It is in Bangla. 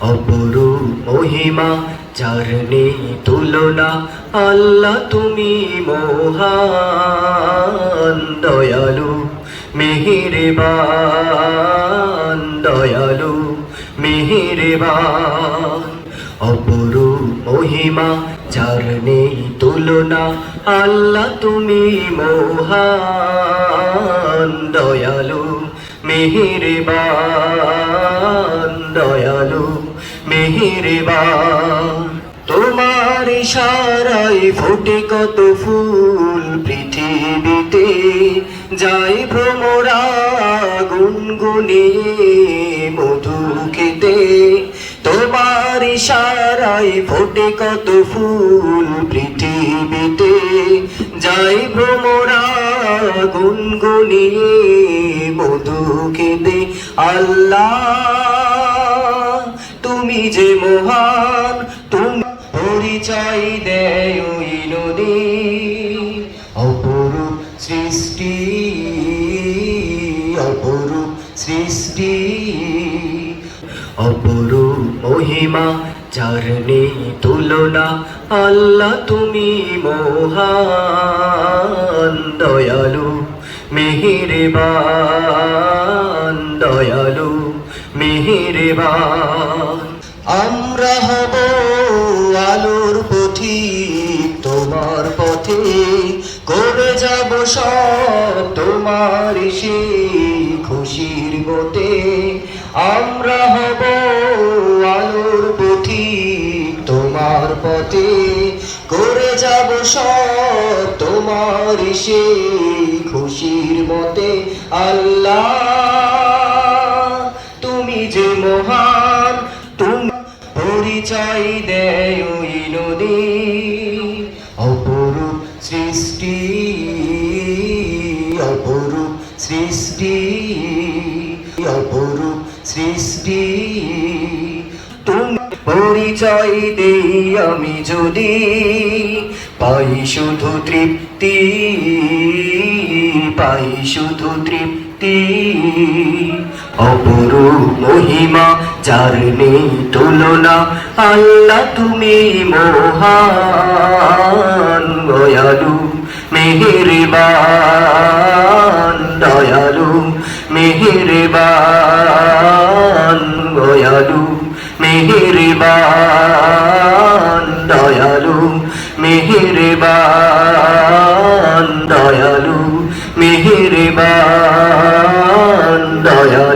অপরু মহিমা যার তুলনা। আল্লাহ তুমি মহান দয়ালু, মেহেরবান দয়ালু, মেহেরবান। অপরু মহিমা যার তুলনা। আল্লাহ তুমি মহান দয়ালু, মেহেরবান মেহেরবান তোমার ইশারায় ফোটে কত ফুল পৃথিবীতে। যাই ভ্রমরা গুনগুনিয়ে মধু খেতে। তোমার ইশারায় ফোটে কত ফুল পৃথিবীতে। যাই ভ্রমরা গুনগুনিয়ে মধু খেতে। আল্লাহ যে মহান তুমি পরিচয় দেয় নদী। অপরূপ সৃষ্টি অপরূপ সৃষ্টি। অপরূপ মহিমা নেই তুলনা, আল্লাহ তুমি মহান, দয়ালু, মেহেরবান দয়ালু, মেহেরবান। আমরা হব আলোর পথিক তোমার পথে। করে যাব সব তোমার সেই খুশির গতে। আমরা হব আলোর পথিক তোমার পথে। করে যাব সব তোমার সেই খুশির মতে? আল্লাহ পরিচয় দেয় ওই নদী। অপরূপ সৃষ্টি অপরূপ সৃষ্টি অপরূপ সৃষ্টি। তুমি পরিচয় দেই আমি যদি, পাই শুধু তৃপ্তি, পাই শুধু তৃপ্তি। অপরু মহিমা যার নেই তুলনা, আল্লাহ তুমি মহান, দয়ালু, মেহেরবান দয়ালু মেহেরবান দয়ালু মেহেরবান দয়ালু মেহেরবান দয়ালু মেহেরবান, দয়ালু।